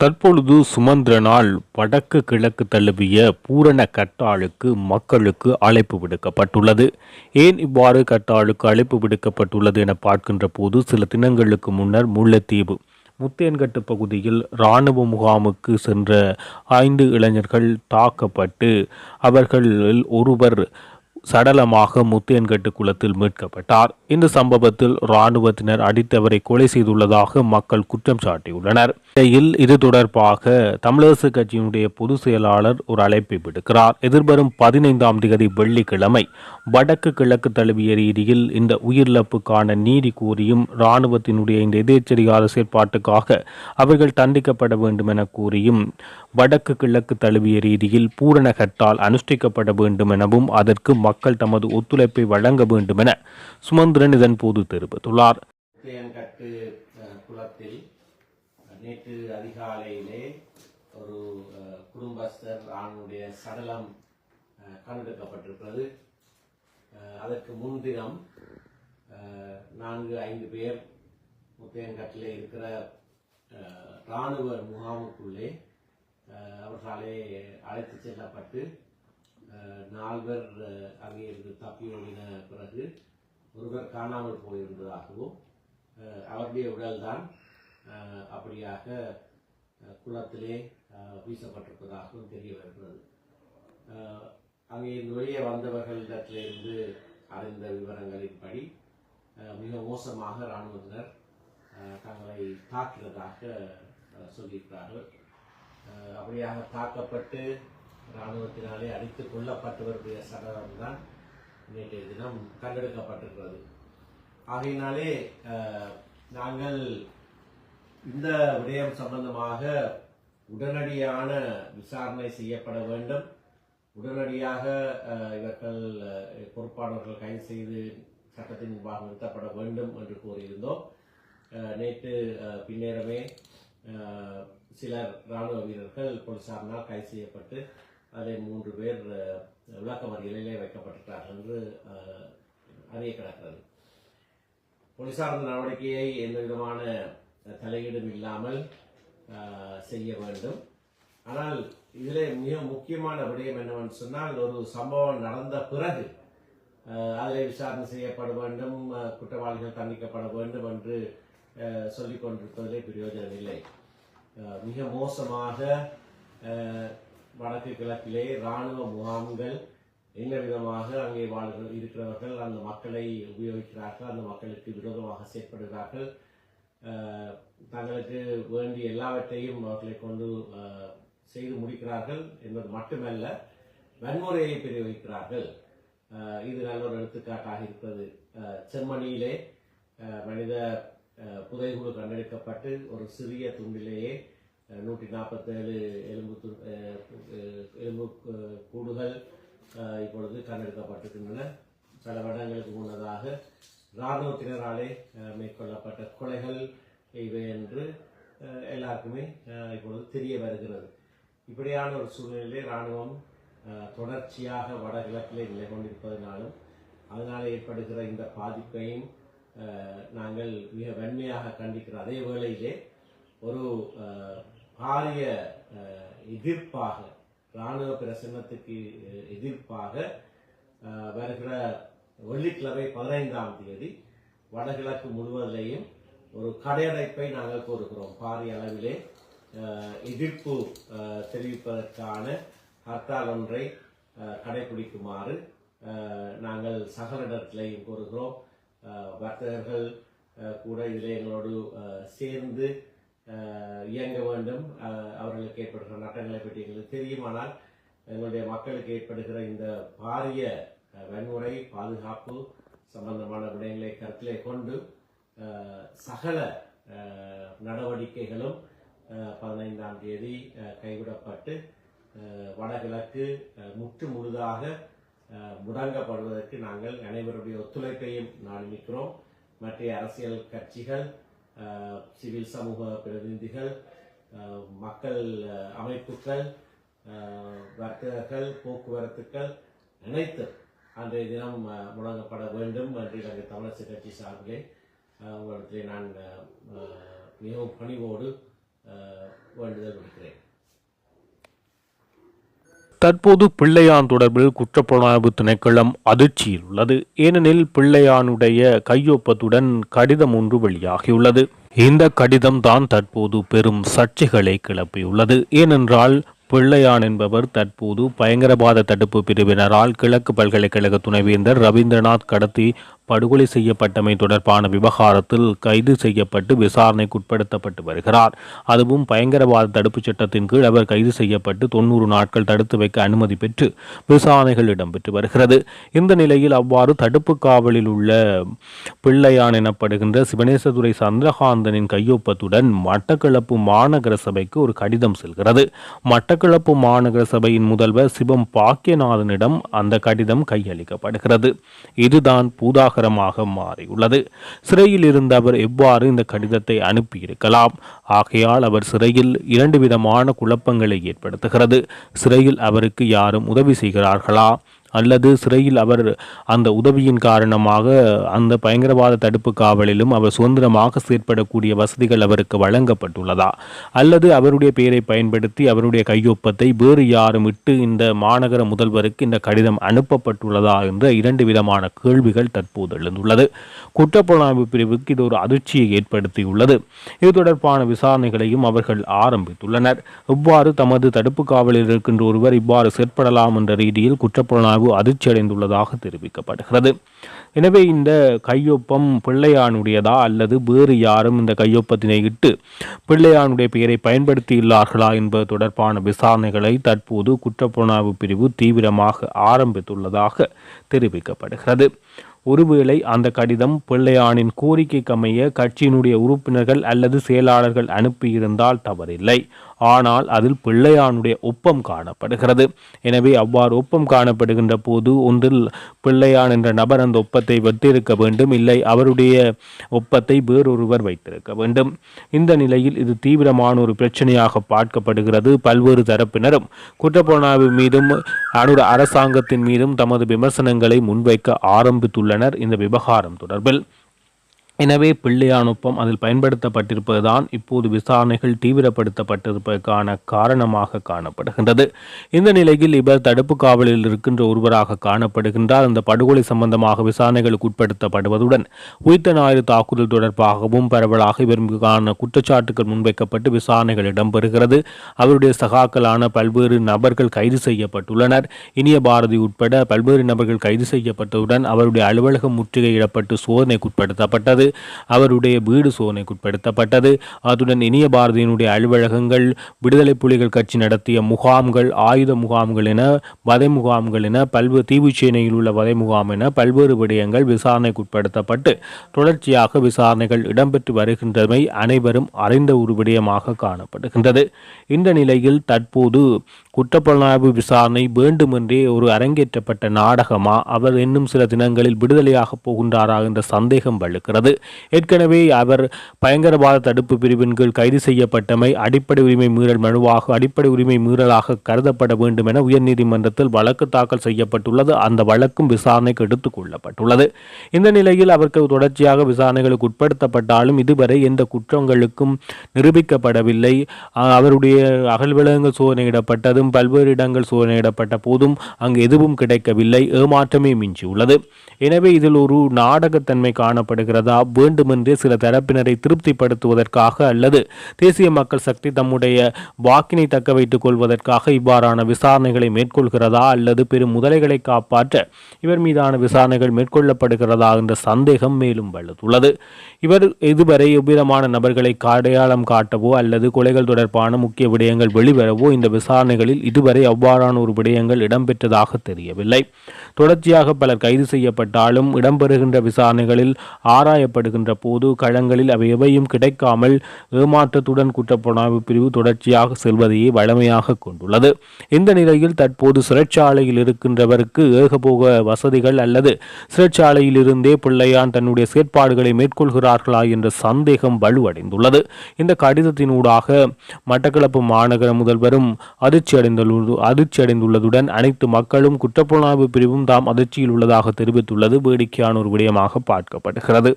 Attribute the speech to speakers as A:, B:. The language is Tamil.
A: தற்பொழுது சுமந்திரனால் வடக்கு கிழக்கு தழுவிய பூரண கட்டாளுக்கு மக்களுக்கு அழைப்பு விடுக்கப்பட்டுள்ளது. ஏன் இவ்வாறு கட்டாளுக்கு அழைப்பு விடுக்கப்பட்டுள்ளது என பார்க்கின்ற போது சில தினங்களுக்கு முன்னர் முல்லைத்தீவு முத்தேன்கட்டு பகுதியில் இராணுவ முகாமுக்கு சென்ற ஐந்து இளைஞர்கள் தாக்கப்பட்டு அவர்களில் ஒருவர் சடலமாக முத்தேன்கட்டு குளத்தில் மீட்கப்பட்டார். இந்த சம்பவத்தில் இராணுவத்தினர் அடித்தவரை கொலை செய்துள்ளதாக மக்கள் குற்றம் சாட்டியுள்ளனர். இடையில் இது தொடர்பாக தமிழரசு கட்சியினுடைய பொதுச் செயலாளர் ஒரு அழைப்பை விடுக்கிறார். எதிர்வரும் பதினைந்தாம் தேதி வெள்ளிக்கிழமை வடக்கு கிழக்கு தழுவிய ரீதியில் இந்த உயிரிழப்புக்கான நீதி கோரியும் இராணுவத்தினுடைய இந்த எதேச்சரிகால செயற்பாட்டுக்காக அவர்கள் தண்டிக்கப்பட வேண்டும் என கூறியும் வடக்கு கிழக்கு தழுவிய ரீதியில் பூரண கட்டால் அனுஷ்டிக்கப்பட வேண்டும் எனவும் அதற்கு மக்கள் தமது ஒத்துழைப்பை வழங்க வேண்டும் என சுமந்திரன் இதன் போது தெரிவித்துள்ளார்.
B: குளத்தில் நேற்று அதிகாலையிலே ஒரு குடும்பஸ்தர் ஆணுடைய சடலம் கண்டெடுக்கப்பட்டிருக்கிறது அதற்கு முன்தினம் நான்கு ஐந்து பேர் முத்தையன்கட்டிலே இருக்கிற இராணுவ முகாமுக்குள்ளே அவர்களாலே அழைத்து செல்லப்பட்டு நால்வர் அங்கே இருந்து தப்பி ஓடின பிறகு ஒருவர் காணாமல் போயிருந்ததாகவும் அவருடைய உடல்தான் அப்படியாக குளத்திலே வீசப்பட்டிருப்பதாகவும் தெரிய வருகிறது. அங்கே இருந்து வெளியே வந்தவர்களிடத்திலிருந்து அறிந்த விவரங்களின்படி மிக மோசமாக இராணுவத்தினர் தங்களை தாக்கினதாக சொல்லியிருக்கிறார்கள். அப்படியாக தாக்கப்பட்டு இராணுவத்தினாலே அடித்துக் கொல்லப்பட்டவருடைய சடலம் தான் நேற்றைய தினம் கண்டெடுக்கப்பட்டிருக்கிறது. ஆகையினாலே நாங்கள் இந்த விடயம் சம்பந்தமாக உடனடியான விசாரணை செய்யப்பட வேண்டும். உடனடியாக இவர்கள் பொறுப்பாளர்கள் கைது செய்து சட்டத்தின் முன்பாக நிறுத்தப்பட வேண்டும் என்று கூறியிருந்தோம். நேற்று அஹ், பின்னேரமே சிலர் இராணுவ வீரர்கள் போலீசாரினால் கைது செய்யப்பட்டு அதில் மூன்று பேர் அஹ், விளக்கமறியலிலே வைக்கப்பட்டிருக்கிறார்கள் என்று அறிய கிடக்கிறது போலீசார் நடவடிக்கையை எந்த விதமான தலையீடும் இல்லாமல் செய்ய வேண்டும். ஆனால் இதில் மிக முக்கியமான விடயம் என்னவென்று சொன்னால் ஒரு சம்பவம் நடந்த பிறகு அதில் விசாரணை செய்யப்பட வேண்டும் குற்றவாளிகள் தண்டிக்கப்பட வேண்டும் என்று சொல்லிக் கொண்டிருப்பதிலே பிரயோஜனம் இல்லை. மிக மோசமாக வடக்கு கிழக்கிலே இராணுவ முகாம்கள் என்ன விதமாக அங்கே வாழ்கிற இருக்கிறவர்கள் அந்த மக்களை உபயோகிக்கிறார்கள் அந்த மக்களுக்கு விரோதமாக செயற்படுகிறார்கள் தங்களுக்கு வேண்டிய எல்லாவற்றையும் அவர்களை கொண்டு செய்து முடிக்கிறார்கள் என்பது மட்டுமல்ல வன்முறையை பிரயோகிக்கிறார்கள். இது நல்ல ஒரு எடுத்துக்காட்டாக இருப்பது. ஜெர்மனியிலே செம்மணியிலே மனித புதைகுழு கண்டெடுக்கப்பட்டு ஒரு சிறிய துண்டிலேயே நூற்றி நாற்பத்தேழு எலும்பு எலும்பு கூடுகள் இப்பொழுது கண்டெடுக்கப்பட்டிருக்கின்றன. சில வருடங்களுக்கு முன்னதாக இராணுவத்தினராலே மேற்கொள்ளப்பட்ட கொலைகள் இவை என்று எல்லாருக்குமே இப்பொழுது தெரிய வருகிறது. இப்படியான ஒரு சூழ்நிலையிலே இராணுவம் தொடர்ச்சியாக வடகிழக்கிலே நிலை கொண்டிருப்பதனாலும் அதனால் ஏற்படுகிற இந்த பாதிப்பையும் நாங்கள் மிக வன்மையாக கண்டிக்கிற அதே வேளையிலே ஒரு பாரிய எதிர்ப்பாக இராணுவ பிரசன்னத்துக்கு எதிர்ப்பாக வருகிற வெள்ளிக்கிழமை பதினைந்தாம் தேதி வடகிழக்கு முழுவதிலேயும் ஒரு கடையடைப்பை நாங்கள் கோருகிறோம். பாரிய அளவிலே எதிர்ப்பு தெரிவிப்பதற்கான ஹர்த்தால் ஒன்றை கடைபிடிக்குமாறு நாங்கள் சகலிடத்திலையும் கோருகிறோம். வர்த்தகர்கள் கூட இதில் எங்களோடு சேர்ந்து இயங்க வேண்டும். அவர்களுக்கு ஏற்படுகிற நட்டங்களை பற்றி எங்களுக்கு தெரியுமானால் எங்களுடைய மக்களுக்கு ஏற்படுகிற இந்த பாரிய வன்முறை பாதுகாப்பு சம்பந்தமான விடயங்களை கருத்திலே கொண்டு சகல நடவடிக்கைகளும் பதினைந்தாம் தேதி கைவிடப்பட்டு வடகிழக்கு முற்று முழுதாக முடங்கப்படுவதற்கு நாங்கள் அனைவருடைய ஒத்துழைப்பையும் நாடி மற்ற அரசியல் கட்சிகள் சிவில் சமூக பிரதிநிதிகள் மக்கள் அமைப்புகள் வர்த்தகர்கள் போக்குவரத்துக்கள் அனைத்து அன்றைய தினம் முழங்கப்பட வேண்டும் என்று நாங்கள் தமிழரசு கட்சி சார்பிலே உங்களுக்கு நான் மிகவும் பணிவோடு வேண்டுதல் விடுக்கிறேன்.
A: தற்போது பிள்ளையான் தொடர்பில் குற்றப்புலனாய்வு திணைக்களம் அதிர்ச்சியில் உள்ளது. ஏனெனில் பிள்ளையானுடைய கையொப்பத்துடன் கடிதம் ஒன்று வெளியாகியுள்ளது. இந்த கடிதம் தான் தற்போது பெரும் சர்ச்சைகளை கிளப்பியுள்ளது. ஏனென்றால் பிள்ளையான் என்பவர் தற்போது பயங்கரவாத தடுப்பு பிரிவினரால் கிழக்கு பல்கலைக்கழக துணைவேந்தர் ரவீந்திரநாத் கடத்தி படுகொலை செய்யப்பட்டமை தொடர்பான விவகாரத்தில் கைது செய்யப்பட்டு விசாரணைக்கு உட்படுத்தப்பட்டு வருகிறார். அதுவும் பயங்கரவாத தடுப்புச் சட்டத்தின் கீழ் அவர் கைது செய்யப்பட்டு தொண்ணூறு நாட்கள் தடுத்து வைக்க அனுமதி பெற்று விசாரணைகள் இடம்பெற்று வருகிறது. இந்த நிலையில் அவ்வாறு தடுப்பு காவலில் உள்ள பிள்ளையான் எனப்படுகின்ற சிவனேசதுரை சந்திரகாந்தனின் கையொப்பத்துடன் மட்டக்களப்பு மாநகர சபைக்கு ஒரு கடிதம் செல்கிறது. மட்டக்களப்பு மாநகர சபையின் முதல்வர் சிவம் பாக்கியநாதனிடம் அந்த கடிதம் கையளிக்கப்படுகிறது. இதுதான் பூதாக பூதாகரமாக மாறியுள்ளது. சிறையில் இருந்த அவர் எவ்வாறு இந்த கடிதத்தை அனுப்பியிருக்கலாம்? ஆகையால் அவர் சிறையில் இரண்டு விதமான குழப்பங்களை ஏற்படுத்துகிறது. சிறையில் அவருக்கு யாரும் உதவி செய்கிறார்களா? அல்லது சிறையில் அவர் அந்த உதவியின் காரணமாக அந்த பயங்கரவாத தடுப்பு காவலிலும் அவர் சுதந்திரமாக செயற்படக்கூடிய வசதிகள் அவருக்கு வழங்கப்பட்டுள்ளதா? அல்லது அவருடைய பெயரை பயன்படுத்தி அவருடைய கையொப்பத்தை வேறு யாரும் இட்டு இந்த மாநகர முதல்வருக்கு இந்த கடிதம் அனுப்பப்பட்டுள்ளதா என்ற இரண்டு விதமான கேள்விகள் தற்போது எழுந்துள்ளது. குற்றப்புலனாய்வு பிரிவுக்கு இது ஒரு அதிர்ச்சியை ஏற்படுத்தியுள்ளது. இது தொடர்பான விசாரணைகளையும் அவர்கள் ஆரம்பித்துள்ளனர். இவ்வாறு தமது தடுப்பு காவலில் இருக்கின்ற ஒருவர் இவ்வாறு செயற்படலாம் என்ற ரீதியில் குற்றப்புலனாய்வு அதிர்ச்சி அடைந்துள்ளதாக தெரிவிக்கப்படுகிறது. எனவே இந்த கையொப்பம் பிள்ளையானுடையதா அல்லது வேறு யாரும் இந்த கையொப்பத்தினை இட்டு பிள்ளையானுடைய பெயரை பயன்படுத்தியுள்ளார்களா என்பது தொடர்பான விசாரணைகளை தற்போது குற்றப்புலனாய்வு பிரிவு தீவிரமாக ஆரம்பித்துள்ளதாக தெரிவிக்கப்படுகிறது. ஒருவேளை அந்த கடிதம் பிள்ளையானின் கோரிக்கைக்கமைய கட்சியினுடைய உறுப்பினர்கள் அல்லது செயலாளர்கள் அனுப்பியிருந்தால் தவறில்லை. ஆனால் அதில் பிள்ளையானுடைய ஒப்பம் காணப்படுகிறது. எனவே அவ்வாறு ஒப்பம் காணப்படுகின்ற போது ஒன்றில் பிள்ளையான் என்ற நபர் அந்த ஒப்பத்தை வைத்திருக்க வேண்டும். இல்லை அவருடைய ஒப்பத்தை வேறொருவர் வைத்திருக்க வேண்டும். இந்த நிலையில் இது தீவிரமான ஒரு பிரச்சனையாக பார்க்கப்படுகிறது. பல்வேறு தரப்பினரும் குற்றப்புலனாய்வு மீதும் அனுட அரசாங்கத்தின் மீதும் தமது விமர்சனங்களை முன்வைக்க ஆரம்பித்துள்ளனர். இந்த விவகாரம் தொடர்பில் எனவே பிள்ளையானுப்பம் அதில் பயன்படுத்தப்பட்டிருப்பதுதான் இப்போது விசாரணைகள் தீவிரப்படுத்தப்பட்டிருப்பதற்கான காரணமாக காணப்படுகின்றது. இந்த நிலையில் இவர் தடுப்பு காவலில் இருக்கின்ற ஒருவராக காணப்படுகின்றார். அந்த படுகொலை சம்பந்தமாக விசாரணைகளுக்கு உட்படுத்தப்படுவதுடன் உயிர்த்த ஞாயிறு தாக்குதல் தொடர்பாகவும் பரவலாக இவர் மீதான குற்றச்சாட்டுகள் முன்வைக்கப்பட்டு விசாரணைகள் இடம்பெறுகிறது. அவருடைய சகாக்களான பல்வேறு நபர்கள் கைது செய்யப்பட்டுள்ளனர். இனிய பாரதி உட்பட பல்வேறு நபர்கள் கைது செய்யப்பட்டதுடன் அவருடைய அலுவலகம் முற்றுகையிடப்பட்டு சோதனைக்குட்படுத்தப்பட்டது அவருடைய வீடு சோதனைக்குட்படுத்தப்பட்டது. அத்துடன் இனிய பாரதியினுடைய அலுவலகங்கள் விடுதலை புலிகள் கட்சி நடத்திய முகாம்கள் ஆயுத முகாம்கள் என வதை முகாம்கள் என பல்வேறு தீவுச்சேனையில் உள்ள வதை முகாம் என பல்வேறு விடயங்கள் விசாரணைக்குட்படுத்தப்பட்டு தொடர்ச்சியாக விசாரணைகள் இடம்பெற்று வருகின்றமை அனைவரும் அறிந்த ஒரு விடயமாக காணப்படுகின்றது. இந்த நிலையில் தற்போது குற்றப்புலனாய்வு விசாரணை வேண்டுமென்றே ஒரு அரங்கேற்றப்பட்ட நாடகமா அவர் இன்னும் சில தினங்களில் விடுதலையாக போகின்றாரா என்ற சந்தேகம் வலுக்கிறது. ஏற்கனவே அவர் பயங்கரவாத தடுப்பு பிரிவின் கீழ் கைது செய்யப்பட்டமை அடிப்படை உரிமை மீறல் மனுவாக அடிப்படை உரிமை மீறலாக கருதப்பட வேண்டும் என உயர்நீதிமன்றத்தில் வழக்கு தாக்கல் செய்யப்பட்டுள்ளது. அந்த வழக்கும் விசாரணைக்கு எடுத்துக் கொள்ளப்பட்டுள்ளது. இந்த நிலையில் அவருக்கு தொடர்ச்சியாக விசாரணைகளுக்கு உட்படுத்தப்பட்டாலும் இதுவரை எந்த குற்றங்களுக்கும் நிரூபிக்கப்படவில்லை. அவருடைய அகழ்விலகங்கள் சோதனையிடப்பட்டதும் பல்வேறு இடங்கள் சோதனையிடப்பட்ட போதும் அங்கு எதுவும் கிடைக்கவில்லை. ஏமாற்றமே மிஞ்சியுள்ளது. எனவே இதில் ஒரு நாடகத்தன்மை காணப்படுகிறதா? வேண்டுமென்றே சில தரப்பினரை திருப்திப்படுத்துவதற்காக அல்லது தேசிய மக்கள் சக்தி தம்முடைய வாக்கினை தக்க வைத்துக் கொள்வதற்காக இவ்வாறான விசாரணைகளை மேற்கொள்கிறதா அல்லது பெரும் முதலைகளை காப்பாற்ற இவர் மீதான விசாரணைகள் மேற்கொள்ளப்படுகிறதா என்ற சந்தேகம் மேலும் வலுத்துள்ளது. இவர் இதுவரை எவ்விதமான நபர்களை அடையாளம் காட்டவோ அல்லது கொலைகள் தொடர்பான முக்கிய விடயங்கள் வெளிவரவோ இந்த விசாரணைகளில் இதுவரை அவ்வாறான ஒரு விடயங்கள் இடம்பெற்றதாக தெரியவில்லை. தொடர்ச்சியாக பலர் கைது செய்யப்பட்டாலும் இடம்பெறுகின்ற விசாரணைகளில் ஆராயப்படுகின்ற போது களங்களில் அவை எவையும் கிடைக்காமல் ஏமாற்றத்துடன் குற்றப்புலனாய்வு பிரிவு தொடர்ச்சியாக செல்வதையே வழமையாக கொண்டுள்ளது. இந்த நிலையில் தற்போது சிறைச்சாலையில் இருக்கின்றவருக்கு ஏகபோக வசதிகள் அல்லது சிறைச்சாலையில் இருந்தே பிள்ளையான் தன்னுடைய செயற்பாடுகளை மேற்கொள்கிறார்களா என்ற சந்தேகம் வலுவடைந்துள்ளது. இந்த கடிதத்தினூடாக மட்டக்களப்பு மாநகர முதல்வரும் அதிர்ச்சி அடைந்துள்ளது அதிர்ச்சி அடைந்துள்ளதுடன் அனைத்து மக்களும் குற்றப்புலனாய்வு பிரிவும் தாம் அதிர்ச்சியில் உள்ளதாக தெரிவித்துள்ளது. வேடிக்கையான ஒரு விடயமாக பார்க்கப்படுகிறது.